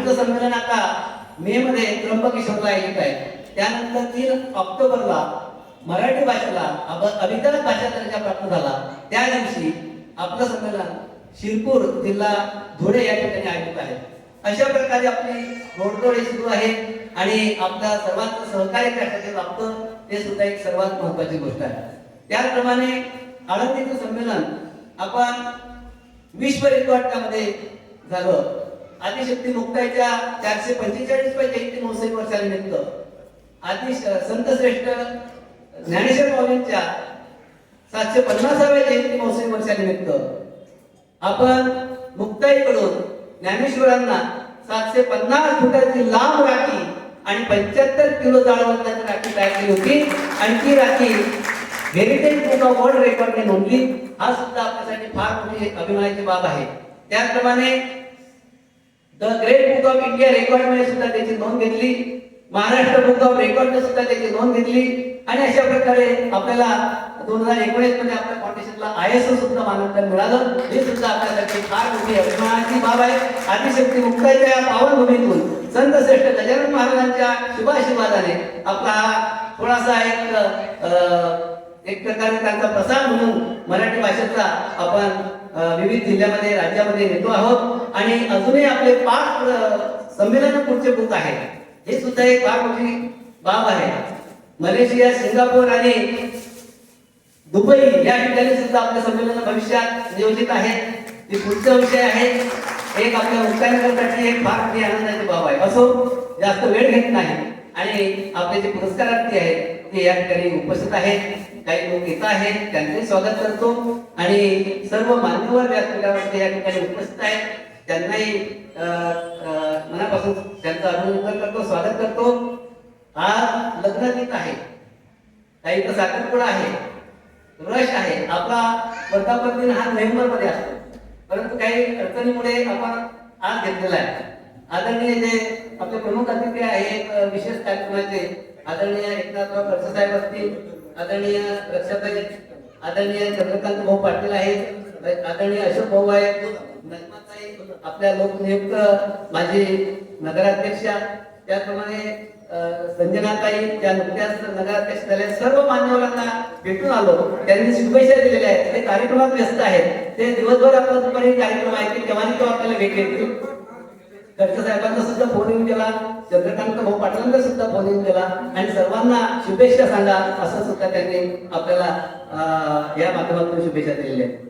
पुढचं संमेलन आता मे मध्ये त्र्यंबकेश्वरला आयोजित आहे. त्यानंतर तीन ऑक्टोबरला मराठी भाषेला अभ- भाषा दर्जा प्राप्त झाला. त्या दिवशी आपलं संमेलन शिरपूर जिल्हा धुळे या ठिकाणी आयोजित आहे. अशा प्रकारे आपली घोडदौड सुरू आहे आणि आपला सर्वांचं सहकार्य कशाचे लागतं ते सुद्धा एक सर्वात महत्वाची गोष्ट आहे. त्याचप्रमाणे आळंदीचं संमेलन आपण विश्व रेकॉर्डमध्ये झालं. आदिशक्ती मुक्ताईच्या चारशे पंचेचाळीस जयंती महोत्सवी वर्षानिमित्त आदि संत श्रेष्ठ ज्ञानेश्वर माऊलींच्या सातशे पन्नासाव्या जयंती महोत्सवी वर्षानिमित्त आपण मुक्ताईकडून ज्ञानेश्वरांना सातशे पन्नास फुटाची लांब राखी आणि पंच्याहत्तर किलो जाळवंताची राखी तयार केली होती. आणि ती Rakhi heritage book of world रेकॉर्डने नोंदली. हा सुद्धा आपल्यासाठी फार मोठी अभिमानाची बाब आहे. त्याचप्रमाणे the great book of India रेकॉर्डमध्ये सुद्धा त्याची नोंद घेतली. महाराष्ट्र बुक ऑफ रेकॉर्ड सुद्धा त्याची नोंद घेतली. आणि अशा प्रकारे आपल्याला दोन हजार एकोणीसमध्ये आपल्या फाउंडेशनला आय एस सुद्धा मान्यता मिळालं. हे सुद्धा आपल्यासाठी फार मोठी अभिमानाची बाब आहे. आदिशक्ती मुक्ताच्या या पावनभूमीतून संत श्रेष्ठ गजानन महाराजांच्या शुभाशीर्वादाने आपला थोडासा एक एक प्रकारे त्यांचा प्रसार म्हणून मराठी भाषेचा आपण विविध जिल्ह्यामध्ये राज्यामध्ये नेतो आहोत. आणि अजूनही आपले पाच संमेलन पुढचे बुक आहे हे सुद्धा एक फार मोठी बाब आहे. मलेशिया सिंगापूर आणि दुबई या ठिकाणी सुद्धा आपले संमेलन भविष्यात नियोजित आहे. ते पुढचा विषय आहे. एक आपल्या मुक्ताईनगरसाठी एक फार आनंदाची बाब आहे. असो जास्त वेळ घेत नाही. आणि आपले जे पुरस्कारार्थी आहेत ते या ठिकाणी उपस्थित आहेत. काही लोक येत आहेत त्यांचे स्वागत करतो. आणि सर्व मान्यवर व्यासपीठावरती या ठिकाणी उपस्थित आहेत. त्यांनाही मनापासून त्यांचं अभिनंदन करतो स्वागत करतो. आज लग्नगीत आहे. काही तर साखरपुडा आहे. रश आहे. आपला वर्धापन दिन हा नोव्हेंबरमध्ये असतो. परंतु काही अडचणीमुळे आपण आज घेतलेला आहे. आदरणीय जे आपले प्रमुख अतिथी आहेत विशेष कार्यक्रमाचे आदरणीय एकनाथराव खडसे साहेब असतील आदरणीय रक्षाताई आदरणीय चंद्रकांत भाऊ पाटील आहेत आदरणीय अशोक भाऊ आहेत आपल्या लोकनियुक्त माझी नगराध्यक्षा त्याचप्रमाणे संजनाताई त्या नुकत्याच नगराध्यक्ष झाल्या सर्व मान्यवरांना भेटून आलो. त्यांनी शुभेच्छा दिलेल्या आहेत. ते कार्यक्रमात व्यस्त आहेत. ते दिवसभर आपला दुपारी कार्यक्रम आहे तेव्हा आणि तेव्हा आपल्याला भेट येतील खडसे साहेबांना सुद्धा फोन येऊन गेला चंद्रकांत भाऊ पाटलांना सुद्धा फोन येऊन गेला आणि सर्वांना शुभेच्छा सांगा असं सुद्धा त्यांनी आपल्याला या माध्यमातून शुभेच्छा दिलेल्या आहेत.